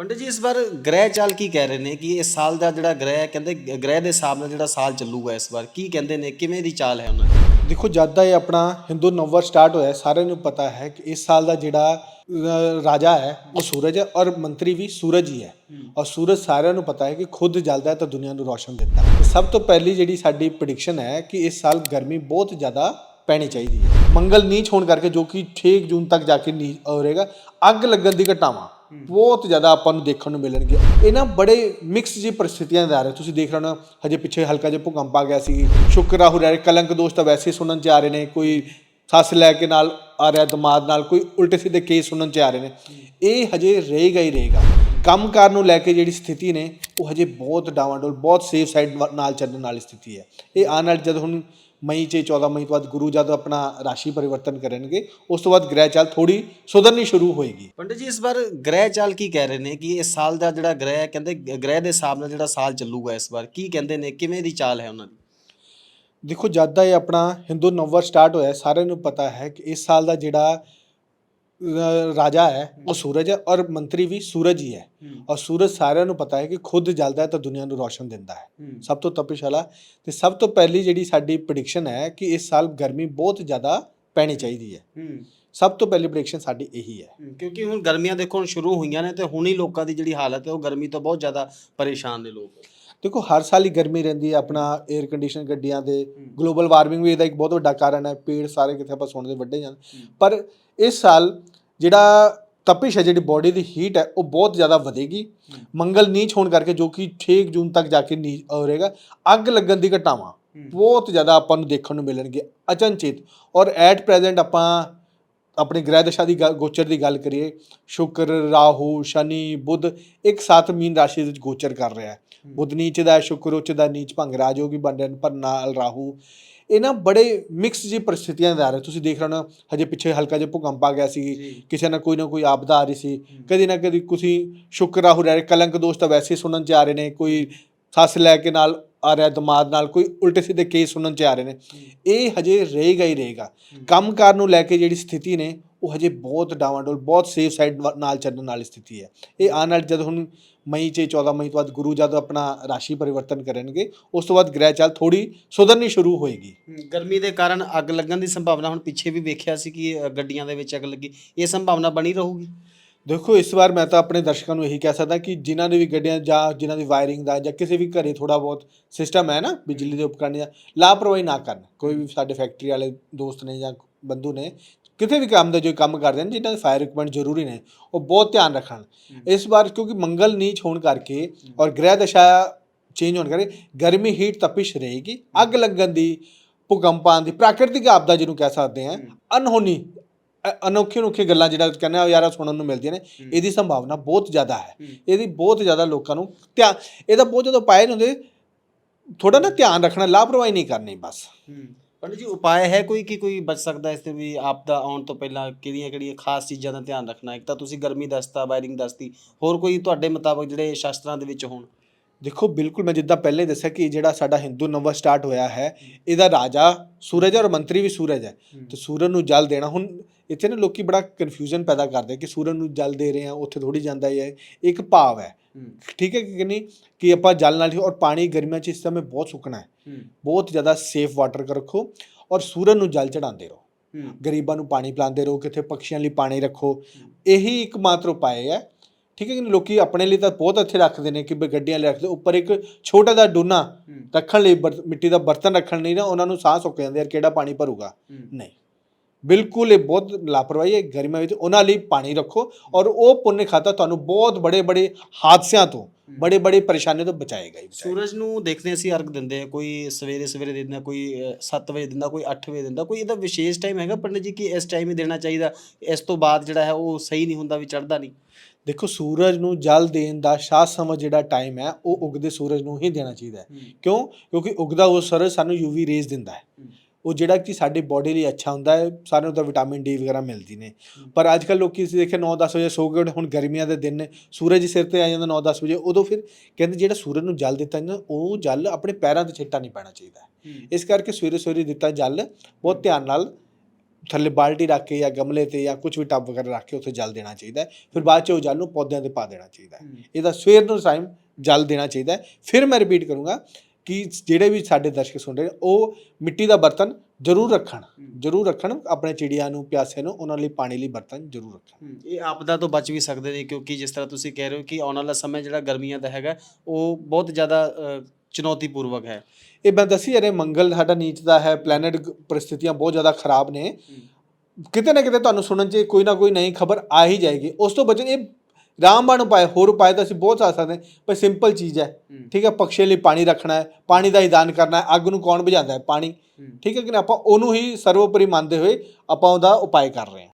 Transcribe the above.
ਪੰਡਿਤ ਜੀ ਇਸ ਵਾਰ ਗ੍ਰਹਿ ਚਾਲ ਕੀ ਕਹਿ ਰਹੇ ਨੇ ਕਿ ਇਸ ਸਾਲ ਦਾ ਜਿਹੜਾ ਗ੍ਰਹਿ ਹੈ ਕਹਿੰਦੇ ਗ੍ਰਹਿ ਦੇ ਹਿਸਾਬ ਨਾਲ ਜਿਹੜਾ ਸਾਲ ਚੱਲੂਗਾ ਇਸ ਵਾਰ ਕੀ ਕਹਿੰਦੇ ਨੇ ਕਿਵੇਂ ਦੀ ਚਾਲ ਹੈ ਉਹਨਾਂ ਦੀ? ਦੇਖੋ ਜਦ ਦਾ ਇਹ ਆਪਣਾ ਹਿੰਦੂ ਨਵਵਰ ਸਟਾਰਟ ਹੋਇਆ ਸਾਰਿਆਂ ਨੂੰ ਪਤਾ ਹੈ ਕਿ ਇਸ ਸਾਲ ਦਾ ਜਿਹੜਾ ਰਾਜਾ ਹੈ ਉਹ ਸੂਰਜ ਹੈ ਔਰ ਮੰਤਰੀ ਵੀ ਸੂਰਜ ਹੀ ਹੈ। ਔਰ ਸੂਰਜ ਸਾਰਿਆਂ ਨੂੰ ਪਤਾ ਹੈ ਕਿ ਖੁਦ ਜਲਦਾ ਹੈ ਤਾਂ ਦੁਨੀਆ ਨੂੰ ਰੋਸ਼ਨ ਦਿੰਦਾ ਹੈ। ਸਭ ਤੋਂ ਪਹਿਲੀ ਜਿਹੜੀ ਸਾਡੀ ਪ੍ਰੈਡਿਕਸ਼ਨ ਹੈ ਕਿ ਇਸ ਸਾਲ ਗਰਮੀ ਬਹੁਤ ਜ਼ਿਆਦਾ ਪੈਣੀ ਚਾਹੀਦੀ ਹੈ। ਮੰਗਲ ਨੀਚ ਹੋਣ ਕਰਕੇ ਜੋ ਕਿ 6 ਜੂਨ ਤੱਕ ਜਾ ਕੇ ਨੀ ਹੋਵੇਗਾ ਅੱਗ ਲੱਗਣ ਦੀ ਘਟਨਾਵਾਂ। ਬਹੁਤ ਜ਼ਿਆਦਾ ਆਪਾਂ ਨੂੰ ਦੇਖਣ ਨੂੰ ਮਿਲਣਗੇ। ਇਹਨਾਂ ਬੜੇ ਮਿਕਸ ਜੀ ਪਰਿਸਥਿਤੀਆਂ ਦੇ ਆ ਰਹੇ। ਤੁਸੀਂ ਦੇਖ ਰਹੇ ਹੋ ਹਜੇ ਪਿੱਛੇ ਹਲਕਾ ਜਿਹਾ ਭੂਕੰਪ ਆ ਗਿਆ ਸੀ। ਸ਼ੁਕਰ ਰਾਹੂ ਰਹਿ ਕਲੰਕ ਦੋਸਤ ਤਾਂ ਵੈਸੇ ਸੁਣਨ ਚ ਆ ਰਹੇ ਨੇ। ਕੋਈ ਸੱਸ ਲੈ ਕੇ ਨਾਲ ਆ ਰਿਹਾ, ਦਿਮਾਗ ਨਾਲ, ਕੋਈ ਉਲਟੇ ਸਿੱਧੇ ਕੇਸ ਸੁਣਨ ਚ ਆ ਰਹੇ ਨੇ। ਇਹ ਹਜੇ ਰਹੇਗਾ ਹੀ ਰਹੇਗਾ। ਕੰਮਕਾਰ ਨੂੰ ਲੈ ਕੇ ਜਿਹੜੀ ਸਥਿਤੀ ਨੇ, ਉਹ ਹਜੇ ਬਹੁਤ ਡਾਵਾਂਡੋਲ ਬਹੁਤ ਸੇਫ ਸਾਈਡ ਨਾਲ ਚੱਲਣ ਵਾਲੀ ਸਥਿਤੀ ਹੈ। ਇਹ ਆਉਣ ਵਾਲੀ ਜਦ ਹੁਣ ਮਈ ਚ 14 ਮਈ ਤੋਂ ਬਾਅਦ ਗੁਰੂ ਜਦ ਆਪਣਾ ਰਾਸ਼ੀ ਪਰਿਵਰਤਨ ਕਰਨਗੇ ਉਸ ਤੋਂ ਬਾਅਦ ਗ੍ਰਹਿ ਚਾਲ ਥੋੜੀ ਸੁਧਰਨੀ ਸ਼ੁਰੂ ਹੋਏਗੀ। ਪੰਡਿਤ ਜੀ ਇਸ ਵਾਰ ਗ੍ਰਹਿ ਚਾਲ ਕੀ ਕਹਿ ਰਹੇ ਨੇ ਕਿ ਇਸ ਸਾਲ ਦਾ ਜਿਹੜਾ ਗ੍ਰਹਿ ਹੈ ਕਹਿੰਦੇ ਗ੍ਰਹਿ ਦੇ ਹਿਸਾਬ ਨਾਲ ਜਿਹੜਾ ਸਾਲ ਚੱਲੂਗਾ ਇਸ ਵਾਰ ਕੀ ਕਹਿੰਦੇ ਨੇ ਕਿਵੇਂ ਦੀ ਚਾਲ ਹੈ ਉਹਨਾਂ ਦੀ? ਦੇਖੋ ਜਦ ਦਾ ਇਹ ਆਪਣਾ ਹਿੰਦੂ ਨਵਵਰ ਸਟਾਰਟ ਹੋਇਆ ਸਾਰਿਆਂ ਨੂੰ ਪਤਾ ਹੈ ਕਿ ਇਸ ਸਾਲ ਦਾ ਜਿਹੜਾ ਰਾਜਾ ਹੈ ਉਹ ਸੂਰਜ ਹੈ ਔਰ ਮੰਤਰੀ ਵੀ ਸੂਰਜ ਹੀ ਹੈ। ਔਰ ਸੂਰਜ ਸਾਰਿਆਂ ਨੂੰ ਪਤਾ ਹੈ ਕਿ ਖੁਦ ਜਲਦਾ ਹੈ ਤਾਂ ਦੁਨੀਆ ਨੂੰ ਰੋਸ਼ਨ ਦਿੰਦਾ ਹੈ। ਸਭ ਤੋਂ ਤਪਿਸ਼ ਵਾਲਾ ਤੇ ਸਭ ਤੋਂ ਪਹਿਲੀ ਜਿਹੜੀ ਸਾਡੀ ਪ੍ਰੈਡਿਕਸ਼ਨ ਹੈ ਕਿ ਇਸ ਸਾਲ ਗਰਮੀ ਬਹੁਤ ਜ਼ਿਆਦਾ ਪੈਣੀ ਚਾਹੀਦੀ ਹੈ। ਸਭ ਤੋਂ ਪਹਿਲੀ ਪ੍ਰੈਡਿਕਸ਼ਨ ਸਾਡੀ ਇਹੀ ਹੈ ਕਿਉਂਕਿ ਹੁਣ ਗਰਮੀਆਂ ਦੇਖੋ ਹੁਣ ਸ਼ੁਰੂ ਹੋਈਆਂ ਨੇ ਤੇ ਹੁਣ ਹੀ ਲੋਕਾਂ ਦੀ ਜਿਹੜੀ ਹਾਲਤ ਹੈ ਉਹ ਗਰਮੀ ਤੋਂ ਬਹੁਤ ਜ਼ਿਆਦਾ ਪਰੇਸ਼ਾਨ ਨੇ ਲੋਕ। ਦੇਖੋ ਹਰ ਸਾਲ ਹੀ ਗਰਮੀ ਰਹਿੰਦੀ ਹੈ ਆਪਣਾ 에ਅਰ ਕੰਡੀਸ਼ਨ ਗੱਡੀਆਂ ਦੇ। ਗਲੋਬਲ ਵਾਰਮਿੰਗ ਵੀ ਇਹਦਾ ਇੱਕ ਬਹੁਤ ਵੱਡਾ ਕਾਰਨ ਹੈ ਪੇੜ ਸਾਰੇ ਕਿਤੇ ਆਪਾਂ ਸੁਣਦੇ ਵੱਡੇ ਜਾਣ ਪਰ ਇਸ ਸਾਲ ਜਿਹੜਾ ਤਪਿਸ਼ ਹੈ ਜਿਹੜੀ ਬਾਡੀ ਦੀ ਹੀਟ ਹੈ ਉਹ ਬਹੁਤ ਜ਼ਿਆਦਾ ਵਧੇਗੀ। ਮੰਗਲ ਨੀਚ ਹੋਣ ਕਰਕੇ ਜੋ ਕਿ 6 ਜੂਨ ਤੱਕ ਜਾ ਕੇ ਨੀ ਹੋਵੇਗਾ ਅੱਗ ਲੱਗਣ ਦੀ ਘਟਨਾਵਾਂ ਬਹੁਤ ਜ਼ਿਆਦਾ ਆਪਾਂ ਨੂੰ ਦੇਖਣ ਨੂੰ ਮਿਲਣਗੇ ਅਚਨਚੇਤ। ਔਰ ਐਟ ਪ੍ਰੈਜ਼ੈਂਟ ਆਪਾਂ ਆਪਣੀ ਗ੍ਰਹਿ ਦਸ਼ਾ ਦੀ ਗੱਲ- ਗੋਚਰ ਦੀ ਗੱਲ ਕਰੀਏ ਸ਼ੁਕਰ ਰਾਹੂ ਸ਼ਨੀ ਬੁੱਧ ਇੱਕ ਸਾਥ ਮੀਨ ਰਾਸ਼ੀ ਵਿੱਚ ਗੋਚਰ ਕਰ ਰਿਹਾ ਹੈ। ਬੁੱਧ ਨੀਚ ਦਾ ਹੈ, ਸ਼ੁਕਰ ਉੱਚ ਦਾ ਨੀਚ ਭੰਗ ਰਾਜੋਗੀ ਬਣ ਰਹੇ ਨੇ ਪਰ ਨਾਲ ਰਾਹੂ। ਇਹ ਨਾ ਬੜੇ ਮਿਕਸ ਜੀ ਪਰਿਸਥਿਤੀਆਂ ਦੇ ਆ ਰਹੇ। ਤੁਸੀਂ ਦੇਖ ਰਹੇ ਹੋ ਨਾ ਹਜੇ ਪਿੱਛੇ ਹਲਕਾ ਜਿਹਾ ਭੂਕੰਪ ਆ ਗਿਆ ਸੀ। ਕਿਸੇ ਨਾ ਕੋਈ ਨਾ ਕੋਈ ਆਪਦਾ ਆ ਰਹੀ ਸੀ। ਕਦੀ ਨਾ ਕਦੀ ਤੁਸੀਂ ਸ਼ੁਕਰ ਰਾਹੂ ਰਹਿ। ਕਲੰਕ ਦੋਸਤ ਤਾਂ ਵੈਸੇ ਹੀ ਸੁਣਨ ਚ ਆ ਰਹੇ ਨੇ। ਕੋਈ ਸੱਸ ਲੈ ਕੇ ਨਾਲ ਆ ਰਿਹਾ ਦਮਾਦ ਨਾਲ ਕੋਈ ਉਲਟੇ ਸਿੱਧੇ ਕੇਸ ਸੁਣਨ ਚ ਆ ਰਹੇ ਨੇ। ਇਹ ਹਜੇ ਰਹੇਗਾ ਹੀ ਰਹੇਗਾ। ਕੰਮਕਾਰ ਨੂੰ ਲੈ ਕੇ ਜਿਹੜੀ ਸਥਿਤੀ ਨੇ ਉਹ ਹਜੇ ਬਹੁਤ ਡਾਵਾਂਡੋਲ ਬਹੁਤ ਸੇਫ ਸਾਈਡ ਨਾਲ ਚੱਲਣ ਵਾਲੀ ਸਥਿਤੀ ਹੈ। ਇਹ ਆਉਣ ਵਾਲੀ ਜਦ ਹੁਣ ਮਈ ਚ 14 ਮਈ ਤੋਂ ਬਾਅਦ ਗੁਰੂ ਜਦ ਆਪਣਾ ਰਾਸ਼ੀ ਪਰਿਵਰਤਨ ਕਰਨਗੇ ਉਸ ਤੋਂ ਬਾਅਦ ਗ੍ਰਹਿ ਚਾਲ ਥੋੜੀ ਸੁਧਰਨੀ ਸ਼ੁਰੂ ਹੋਏਗੀ। ਗਰਮੀ ਦੇ ਕਾਰਨ ਅੱਗ ਲੱਗਣ ਦੀ ਸੰਭਾਵਨਾ ਹੁਣ ਪਿੱਛੇ ਵੀ ਵੇਖਿਆ ਸੀ ਕਿ ਗੱਡੀਆਂ ਦੇ ਵਿੱਚ ਅੱਗ ਲੱਗੀ। ਇਹ ਸੰਭਾਵਨਾ ਬਣੀ ਰਹੂਗੀ? ਦੇਖੋ ਇਸ ਵਾਰ ਮੈਂ ਤਾਂ ਆਪਣੇ ਦਰਸ਼ਕਾਂ ਨੂੰ ਇਹੀ ਕਹਿ ਸਕਦਾ ਕਿ ਜਿਨ੍ਹਾਂ ਦੀ ਵੀ ਗੱਡੀਆਂ ਜਾਂ ਜਿਨ੍ਹਾਂ ਦੀ ਵਾਇਰਿੰਗ ਦਾ ਜਾਂ ਕਿਸੇ ਵੀ ਘਰੇ ਥੋੜਾ ਬਹੁਤ ਸਿਸਟਮ ਹੈ ਨਾ ਬਿਜਲੀ ਦੇ ਉਪਕਰਨ ਦਾ ਲਾਪਰਵਾਹੀ ਨਾ ਕਰਨ। ਕੋਈ ਵੀ ਸਾਡੇ ਫੈਕਟਰੀ ਵਾਲੇ ਦੋਸਤ ਨੇ ਜਾਂ ਬੰਧੂ ਨੇ ਕਿਤੇ ਵੀ ਕੰਮ ਦਾ ਜੋ ਕੰਮ ਕਰਦੇ ਨੇ ਜਿਨ੍ਹਾਂ ਦੇ ਫਾਇਰ ਇਕਵਿਪਮੈਂਟ ਜ਼ਰੂਰੀ ਨੇ ਉਹ ਬਹੁਤ ਧਿਆਨ ਰੱਖਣ। ਇਸ ਵਾਰ ਕਿਉਂਕਿ ਮੰਗਲ ਨੀਚ ਹੋਣ ਕਰਕੇ ਔਰ ਗ੍ਰਹਿ ਦਸ਼ਾ ਚੇਂਜ ਹੋਣ ਕਰਕੇ ਗਰਮੀ ਹੀਟ ਤਪਿਸ਼ ਰਹੇਗੀ। ਅੱਗ ਲੱਗਣ ਦੀ ਭੂਕੰਪਾਂ ਦੀ ਪ੍ਰਾਕਿਰਤਿਕ ਆਪਦਾ ਜਿਹਨੂੰ ਕਹਿ ਸਕਦੇ ਹਾਂ। ਅਨਹੋਣੀ ਅ- ਅਨੋਖੀ ਅਨੋਖੀ ਗੱਲਾਂ ਜਿਹੜਾ ਕਹਿੰਦੇ ਆ ਯਾਰਾ ਸੁਣਨ ਨੂੰ ਮਿਲਦੀਆਂ ਨੇ ਇਹਦੀ ਸੰਭਾਵਨਾ ਬਹੁਤ ਜ਼ਿਆਦਾ ਹੈ। ਇਹਦੀ ਬਹੁਤ ਜ਼ਿਆਦਾ ਲੋਕਾਂ ਨੂੰ ਧਿਆਨ ਇਹਦਾ ਬਹੁਤ ਜਦੋਂ ਪਾਏ ਨੇ ਹੁੰਦੇ ਥੋੜਾ ਨਾ ਧਿਆਨ ਰੱਖਣਾ ਲਾਪਰਵਾਹੀ ਨਹੀਂ ਕਰਨੀ ਬਸ। ਪੰਡਿਤ ਜੀ ਉਪਾਅ ਹੈ ਕੋਈ ਕਿ ਕੋਈ ਬਚ ਸਕਦਾ ਇਸ ਤੇ ਵੀ ਆਪਦਾ ਆਉਣ ਤੋਂ ਪਹਿਲਾਂ ਕਿਹੜੀਆਂ ਕਿਹੜੀਆਂ ਖਾਸ ਚੀਜ਼ਾਂ ਦਾ ਧਿਆਨ ਰੱਖਣਾ? ਇੱਕ ਤਾਂ ਤੁਸੀਂ ਗਰਮੀ ਦੱਸਤਾ ਵਾਇਰਿੰਗ ਦੱਸਤੀ ਹੋਰ ਕੋਈ ਤੁਹਾਡੇ ਮੁਤਾਬਕ ਜਿਹੜੇ ਸ਼ਾਸਤਰਾਂ ਦੇ ਵਿੱਚ ਹੋਣ? ਦੇਖੋ ਬਿਲਕੁਲ ਮੈਂ ਜਿੱਦਾਂ ਪਹਿਲੇ ਦੱਸਿਆ ਕਿ ਜਿਹੜਾ ਸਾਡਾ ਹਿੰਦੂ ਨਵ ਸਟਾਰਟ ਹੋਇਆ ਹੈ ਇਹਦਾ ਰਾਜਾ ਸੂਰਜ ਹੈ ਔਰ ਮੰਤਰੀ ਵੀ ਸੂਰਜ ਹੈ। ਤੇ ਸੂਰਜ ਨੂੰ ਜਲ ਦੇਣਾ ਹੁਣ ਇੱਥੇ ਨਾ ਲੋਕੀ ਬੜਾ ਕਨਫਿਊਜ਼ਨ ਪੈਦਾ ਕਰਦੇ ਕਿ ਸੂਰਜ ਨੂੰ ਜਲ ਦੇ ਰਹੇ ਆ ਉੱਥੇ ਥੋੜੀ ਜਾਂਦਾ ਹੀ ਇੱਕ ਭਾਵ ਹੈ। ਠੀਕ ਹੈ ਕਿ ਨਹੀਂ? ਕਿ ਆਪਾਂ ਜਲ ਨਾਲ ਹੀ ਔਰ ਪਾਣੀ ਗਰਮੀਆਂ 'ਚ ਇਸ ਸਮੇਂ ਬਹੁਤ ਸੁੱਕਣਾ ਹੈ। ਬਹੁਤ ਜ਼ਿਆਦਾ ਸੇਫ ਵਾਟਰ ਕਰ ਰੱਖੋ ਔਰ ਸੂਰਜ ਨੂੰ ਜਲ ਚੜਾਉਂਦੇ ਰਹੋ। ਗਰੀਬਾਂ ਨੂੰ ਪਾਣੀ ਪਿਲਾਉਂਦੇ ਰਹੋ ਕਿਤੇ ਪੰਛੀਆਂ ਲਈ ਪਾਣੀ ਰੱਖੋ। ਇਹੀ ਇੱਕ ਮਾਤਰ ਉਪਾਅ ਹੈ। ਠੀਕ ਹੈ ਕਿ ਨਹੀਂ? ਲੋਕੀ ਆਪਣੇ ਲਈ ਤਾਂ ਬਹੁਤ ਇੱਥੇ ਰੱਖਦੇ ਨੇ ਕਿ ਵੀ ਗੱਡੀਆਂ ਲਈ ਰੱਖਦੇ। ਉੱਪਰ ਇੱਕ ਛੋਟਾ ਜਿਹਾ ਡੂਨਾ ਰੱਖਣ ਲਈ ਬਰ- ਮਿੱਟੀ ਦਾ ਬਰਤਨ ਰੱਖਣ ਲਈ ਨਾ ਉਹਨਾਂ ਨੂੰ ਸਾਹ ਸੁੱਕ ਜਾਂਦੇ ਯਾਰ ਕਿਹੜਾ ਪਾਣੀ ਭਰੂਗਾ? ਨਹੀਂ। ਬਿਲਕੁਲ ਇਹ ਬਹੁਤ ਲਾਪਰਵਾਹੀ ਹੈ ਗਰਮੀਆਂ ਵਿੱਚ ਉਹਨਾਂ ਲਈ ਪਾਣੀ ਰੱਖੋ ਔਰ ਉਹ ਪੁੰਨ ਖਾਤਾ ਤੁਹਾਨੂੰ ਬਹੁਤ ਬੜੇ ਬੜੇ ਹਾਦਸਿਆਂ ਤੋਂ ਬੜੇ ਬੜੇ ਪਰੇਸ਼ਾਨੀਆਂ ਤੋਂ ਬਚਾਏਗਾ ਹੀ ਬਚਾਏਗਾ। ਸੂਰਜ ਨੂੰ ਦੇਖਦੇ ਅਸੀਂ ਅਰਗ ਦਿੰਦੇ ਆ ਕੋਈ ਸਵੇਰੇ ਸਵੇਰੇ ਦੇ ਦਿੰਦਾ ਕੋਈ 7 ਵਜੇ ਦਿੰਦਾ ਕੋਈ 8 ਵਜੇ ਦਿੰਦਾ ਕੋਈ ਇਹਦਾ ਵਿਸ਼ੇਸ਼ ਟਾਈਮ ਹੈਗਾ ਪੰਡਿਤ ਜੀ ਕਿ ਇਸ ਟਾਈਮ ਹੀ ਦੇਣਾ ਚਾਹੀਦਾ ਇਸ ਤੋਂ ਬਾਅਦ ਜਿਹੜਾ ਹੈ ਉਹ ਸਹੀ ਨਹੀਂ ਹੁੰਦਾ ਵੀ ਚੜਦਾ ਨਹੀਂ। ਦੇਖੋ ਸੂਰਜ ਨੂੰ ਜਲ ਦੇਣ ਦਾ ਸ਼ਾਹ ਸਮਝ ਜਿਹੜਾ ਟਾਈਮ ਹੈ ਉਹ ਉਗਦੇ ਸੂਰਜ ਨੂੰ ਹੀ ਦੇਣਾ ਚਾਹੀਦਾ ਹੈ। ਕਿਉਂ? ਕਿਉਂਕਿ ਉਗਦਾ ਉਹ ਸੂਰਜ ਸਾਨੂੰ ਯੂਵੀ ਰੇਜ਼ ਦਿੰਦਾ ਹੈ। ਉਹ ਜਿਹੜਾ ਕਿ ਸਾਡੀ ਬਾਡੀ ਲਈ ਅੱਛਾ ਹੁੰਦਾ ਹੈ ਸਾਨੂੰ ਤਾਂ ਵਿਟਾਮਿਨ ਡੀ ਵਗੈਰਾ ਮਿਲਦੀ ਨੇ। ਪਰ ਅੱਜ ਕੱਲ ਲੋਕੀ ਤੁਸੀਂ ਦੇਖਿਆ 9-10 ਵਜੇ ਸੋ ਗਏ ਹੁਣ ਗਰਮੀਆਂ ਦੇ ਦਿਨ ਨੇ ਸੂਰਜ ਸਿਰ ਤੇ ਆ ਜਾਂਦਾ 9-10 ਵਜੇ ਉਦੋਂ ਫਿਰ ਕਹਿੰਦੇ ਜਿਹੜਾ ਸੂਰਜ ਨੂੰ ਜਲ ਦਿੱਤਾ ਜਾਂਦਾ ਉਹ ਜਲ ਆਪਣੇ ਪੈਰਾਂ ਤੇ ਛਿੱਟਾ ਨਹੀਂ ਪੈਣਾ ਚਾਹੀਦਾ। ਇਸ ਕਰਕੇ ਸਵੇਰੇ ਸਵੇਰੇ ਦਿੱਤਾ ਜਲ ਬਹੁਤ ਧਿਆਨ ਨਾਲ ਥੱਲੇ ਬਾਲਟੀ ਰੱਖ ਕੇ ਜਾਂ ਗਮਲੇ ਤੇ ਜਾਂ ਕੁਝ ਵੀ ਟੱਬ ਵਗੈਰਾ ਰੱਖ ਕੇ ਉੱਥੇ ਜਲ ਦੇਣਾ ਚਾਹੀਦਾ ਹੈ। ਫਿਰ ਬਾਅਦ ਚ ਉਹ ਜਲ ਨੂੰ ਪੌਦਿਆਂ ਤੇ ਪਾ ਦੇਣਾ ਚਾਹੀਦਾ ਹੈ। ਇਹਦਾ ਸਵੇਰ ਨੂੰ ਟਾਈਮ ਜਲ ਦੇਣਾ ਚਾਹੀਦਾ ਹੈ। ਫਿਰ ਮੈਂ ਰਿਪੀਟ ਕਰੂੰਗਾ ਕਿ ਜਿਹੜੇ ਵੀ ਸਾਡੇ ਦਰਸ਼ਕ ਸੁਣ ਰਹੇ ਨੇ ਉਹ ਮਿੱਟੀ ਦਾ ਬਰਤਨ ਜ਼ਰੂਰ ਰੱਖਣ ਜ਼ਰੂਰ ਰੱਖਣ ਆਪਣੇ ਚਿੜੀਆਂ ਨੂੰ ਪਿਆਸਿਆਂ ਨੂੰ ਉਹਨਾਂ ਲਈ ਪਾਣੀ ਲਈ ਬਰਤਨ ਜ਼ਰੂਰ ਰੱਖਣ। ਇਹ ਆਪਦਾ ਤੋਂ ਬਚ ਵੀ ਸਕਦੇ ਨੇ ਕਿਉਂਕਿ ਜਿਸ ਤਰ੍ਹਾਂ ਤੁਸੀਂ ਕਹਿ ਰਹੇ ਹੋ ਕਿ ਆਉਣ ਵਾਲਾ ਸਮਾਂ ਜਿਹੜਾ ਗਰਮੀਆਂ ਦਾ ਹੈਗਾ ਉਹ ਬਹੁਤ ਜ਼ਿਆਦਾ ਚੁਣੌਤੀਪੂਰਵਕ ਹੈ। ਇਹ ਮੈਂ ਦੱਸੀ ਰਹੇ ਮੰਗਲ ਸਾਡਾ ਨੀਚ ਦਾ ਹੈ ਪਲੈਨਟ ਪਰਿਸਥਿਤੀਆਂ ਬਹੁਤ ਜ਼ਿਆਦਾ ਖਰਾਬ ਨੇ। ਕਿਤੇ ਨਾ ਕਿਤੇ ਤੁਹਾਨੂੰ ਸੁਣਨ 'ਚ ਕੋਈ ਨਾ ਕੋਈ ਨਈ ਖਬਰ ਆ ਹੀ ਜਾਏਗੀ। ਉਸ ਤੋਂ ਬਚਣ ਇਹ ਰਾਮਬਾਣ ਉਪਾਅ ਹੋਰ ਉਪਾਅ ਤਾਂ ਅਸੀਂ ਬਹੁਤ ਆ ਸਕਦੇ ਹਾਂ ਪਰ ਸਿੰਪਲ ਚੀਜ਼ ਹੈ। ਠੀਕ ਹੈ ਪਕਸ਼ੇ ਲਈ ਪਾਣੀ ਰੱਖਣਾ ਹੈ ਪਾਣੀ ਦਾ ਦਾਨ ਕਰਨਾ ਹੈ ਅੱਗ ਨੂੰ ਕੌਣ ਬੁਝਾਉਂਦਾ ਹੈ? ਪਾਣੀ। ਠੀਕ ਹੈ ਕਿ ਨਹੀਂ? ਆਪਾਂ ਉਹਨੂੰ ਹੀ ਸਰਵੋਪਰੀ ਮੰਨਦੇ ਹੋਏ ਆਪਾਂ ਉਹਦਾ ਉਪਾਅ ਕਰ ਰਹੇ ਹਾਂ।